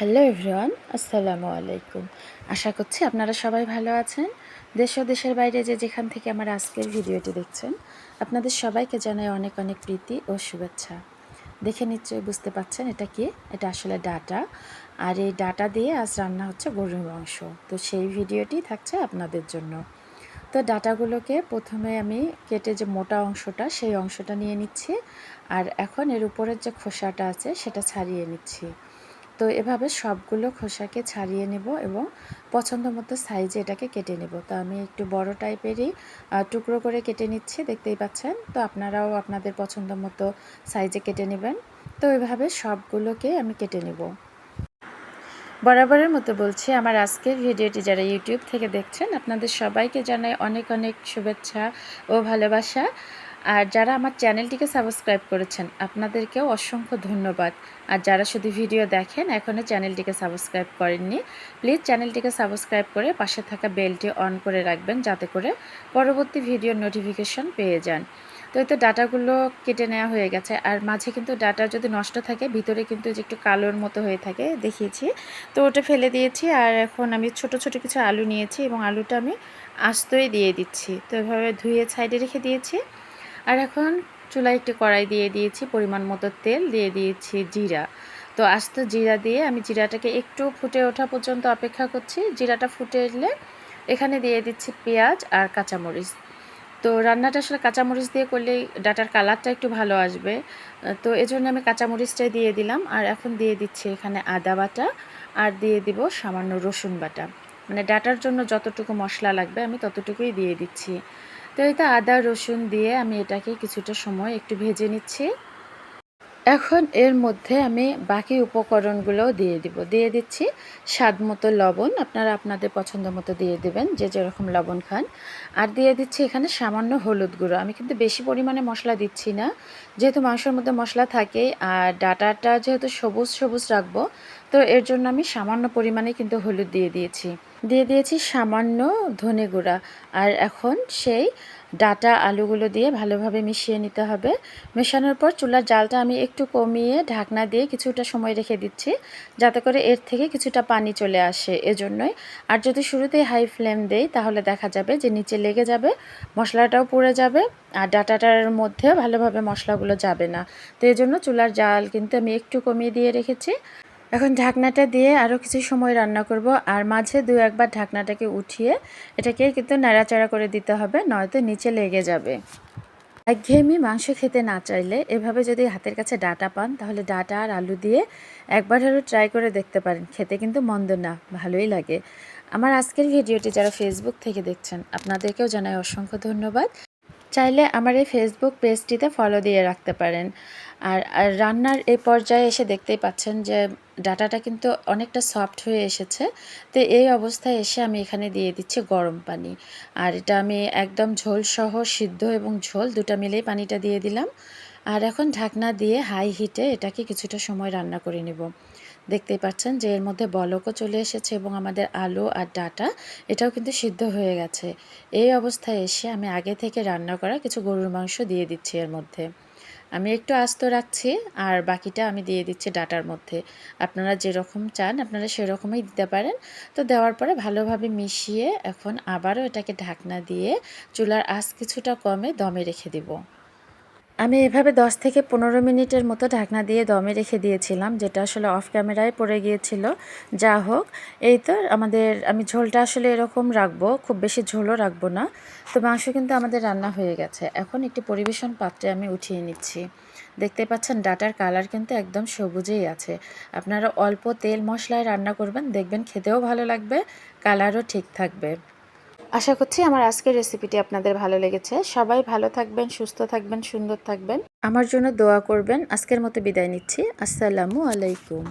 Hello everyone, আসসালামু আলাইকুম। আশা করছি আপনারা সবাই ভালো আছেন। দেশ ও দেশের বাইরে যে যেখান থেকে আমার আজকের ভিডিওটি দেখছেন, আপনাদের সবাইকে জানাই অনেক অনেক প্রীতি ও শুভেচ্ছা। দেখে নিশ্চয়ই বুঝতে পাচ্ছেন এটা কি? এটা আসলে ডাটা। আর এই ডাটা দিয়ে আজ রান্না হচ্ছে গরুর মাংস। তো সেই ভিডিওটি থাকছে আপনাদের জন্য। তো ডাটাগুলোকে প্রথমে আমি কেটে যে মোটা অংশটা, সেই অংশটা নিয়ে নিচ্ছি। আর এখন এর উপরের যে খোসাটা আছে, সেটা ছাড়িয়ে নিচ্ছি। তো এভাবে সবগুলো খোসাকে ছাড়িয়ে নেব এবং পছন্দ মতো সাইজে এটাকে কেটে নেব। তো আমি একটু বড় টাইপেরই টুকরো করে কেটে নিচ্ছি, দেখতেই পাচ্ছেন। তো আপনারাও আপনাদের পছন্দ মতো সাইজে কেটে নেবেন। তো এভাবে সবগুলোকে আমি কেটে নেব। বরাবরের মতো বলছি, আমার আজকের ভিডিওটি যারা ইউটিউব থেকে দেখছেন, আপনাদের সবাইকে জানাই অনেক অনেক শুভেচ্ছা ও ভালোবাসা। আর যারা আমার চ্যানেলটিকে সাবস্ক্রাইব করেছেন, আপনাদেরকেও অসংখ্য ধন্যবাদ। আর যারা শুধু ভিডিও দেখেন এখনও চ্যানেলটিকে সাবস্ক্রাইব করেননি, প্লিজ চ্যানেলটিকে সাবস্ক্রাইব করে পাশে থাকা বেলটি অন করে রাখবেন, যাতে করে পরবর্তী ভিডিওর নোটিফিকেশন পেয়ে যান। তো এই তো ডাটাগুলো কেটে নেওয়া হয়ে গেছে, আর মাঝে কিন্তু ডাটা যদি নষ্ট থাকে, ভিতরে কিন্তু যে একটু কালোর মতো হয়ে থাকে, দেখিয়েছি। তো ওটা ফেলে দিয়েছি, আর এখন আমি ছোট ছোট কিছু আলু নিয়েছি এবং আলুটা আমি আস্তই দিয়ে দিচ্ছি। তো এভাবে ধুয়ে সাইডে রেখে দিয়েছি। আর এখন চুলায় একটি কড়াই দিয়ে দিয়েছি, পরিমাণ মতো তেল, দিয়ে দিয়েছি জিরা। তো আস্ত জিরা দিয়ে আমি জিরাটাকে একটু ফুটে ওঠা পর্যন্ত অপেক্ষা করছি। জিরাটা ফুটে এলে এখানে দিয়ে দিচ্ছি পেঁয়াজ আর কাঁচামরিচ। তো রান্নাটা আসলে কাঁচামরিচ দিয়ে করলে ডাটার কালারটা একটু ভালো আসবে। তো এজন্য আমি কাঁচামরিচটাই দিয়ে দিলাম। আর এখন দিয়ে দিচ্ছি এখানে আদা বাটা আর দিয়ে দিব সামান্য রসুন বাটা। মানে ডাটার জন্য যতটুকু মশলা লাগবে আমি ততটুকুই দিয়ে দিচ্ছি। তো এটা আদা রসুন দিয়ে আমি এটাকে কিছুটা সময় একটু ভেজে নিচ্ছি। এখন এর মধ্যে আমি বাকি উপকরণগুলোও দিয়ে দিব। দিয়ে দিচ্ছি স্বাদ মতো লবণ। আপনারা আপনাদের পছন্দ মতো দিয়ে দেবেন, যে যেরকম লবণ খান। আর দিয়ে দিচ্ছি এখানে সামান্য হলুদ গুঁড়ো। আমি কিন্তু বেশি পরিমাণে মশলা দিচ্ছি না। যেহেতু মাংসের মধ্যে মশলা থাকে আর ডাটাটা যেহেতু সবুজ সবুজ রাখব, তো এর জন্য আমি সামান্য পরিমাণে কিন্তু হলুদ দিয়ে দিয়েছি। দিয়ে দিয়েছি সামান্য ধনে গুঁড়া। আর এখন সেই ডাটা আলুগুলো দিয়ে ভালোভাবে মিশিয়ে নিতে হবে। মেশানোর পর চুলার জালটা আমি একটু কমিয়ে ঢাকনা দিয়ে কিছুটা সময় রেখে দিচ্ছি, যাতে করে এর থেকে কিছুটা পানি চলে আসে এজন্যই। আর যদি শুরুতেই হাই ফ্লেম দেই, তাহলে দেখা যাবে যে নিচে লেগে যাবে, মশলাটাও পুড়ে যাবে, আর ডাটাটার মধ্যেও ভালোভাবে মশলাগুলো যাবে না। তো এই জন্য চুলার জাল কিন্তু আমি একটু কমিয়ে দিয়ে রেখেছি। এখন ঢাকনাটা দিয়ে আরও কিছু সময় রান্না করব, আর মাঝে দু একবার ঢাকনাটাকে উঠিয়ে এটাকে কিন্তু নাড়াচাড়া করে দিতে হবে, নয়তো নিচে লেগে যাবে। একঘেয়েমি মাংস খেতে না চাইলে এভাবে যদি হাতের কাছে ডাটা পান, তাহলে ডাটা আর আলু দিয়ে একবার হলেও ট্রাই করে দেখতে পারেন, খেতে কিন্তু মন্দ না, ভালোই লাগে। আমার আজকের ভিডিওটি যারা ফেসবুক থেকে দেখছেন, আপনাদেরকেও জানাই অসংখ্য ধন্যবাদ। চাইলে আমার এই ফেসবুক পেজটিতে ফলো দিয়ে রাখতে পারেন। আর আর রান্নার এই পর্যায়ে এসে দেখতেই পাচ্ছেন যে ডাটাটা কিন্তু অনেকটা সফট হয়ে এসেছে। তো এই অবস্থায় এসে আমি এখানে দিয়ে দিচ্ছি গরম পানি। আর এটা আমি একদম ঝোল সহ সিদ্ধ এবং ঝোল দুটা মিলেই পানিটা দিয়ে দিলাম। আর এখন ঢাকনা দিয়ে হাই হিটে এটাকে কিছুটা সময় রান্না করে নেব। দেখতেই পাচ্ছেন যে এর মধ্যে বলকও চলে এসেছে এবং আমাদের আলু আর ডাটা এটাও কিন্তু সিদ্ধ হয়ে গেছে। এই অবস্থায় এসে আমি আগে থেকে রান্না করা কিছু গরুর মাংস দিয়ে দিচ্ছি এর মধ্যে। আমি একটু আস্ত রাখছি, আর বাকিটা আমি দিয়ে দিচ্ছি ডাটার মধ্যে। আপনারা যেরকম চান, আপনারা সেরকমই দিতে পারেন। তো দেওয়ার পরে ভালোভাবে মিশিয়ে এখন আবারও এটাকে ঢাকনা দিয়ে চুলার আঁচ কিছুটা কমে দমে রেখে দিব। আমি এভাবে 10 থেকে পনেরো মিনিটের মতো ঢাকনা দিয়ে দমে রেখে দিয়েছিলাম, যেটা আসলে অফ ক্যামেরায় পড়ে গিয়েছিল। যা হোক, এই তো আমাদের, আমি ঝোলটা আসলে এরকম রাখব, খুব বেশি ঝোলও রাখব না। তো মাংস কিন্তু আমাদের রান্না হয়ে গেছে। এখন একটি পরিবেশন পাত্রে আমি উঠিয়ে নিচ্ছি। দেখতে পাচ্ছেন, ডাটার কালার কিন্তু একদম সবুজেই আছে। আপনারা অল্প তেল মশলায় রান্না করবেন, দেখবেন খেতেও ভালো লাগবে, কালারও ঠিক থাকবে। আশা করছি আমার আজকের রেসিপিটি আপনাদের ভালো লেগেছে। সবাই ভালো থাকবেন, সুস্থ থাকবেন, সুন্দর থাকবেন। আমার জন্য দোয়া করবেন। আজকের মতো বিদায় নিচ্ছি। আসসালামু আলাইকুম।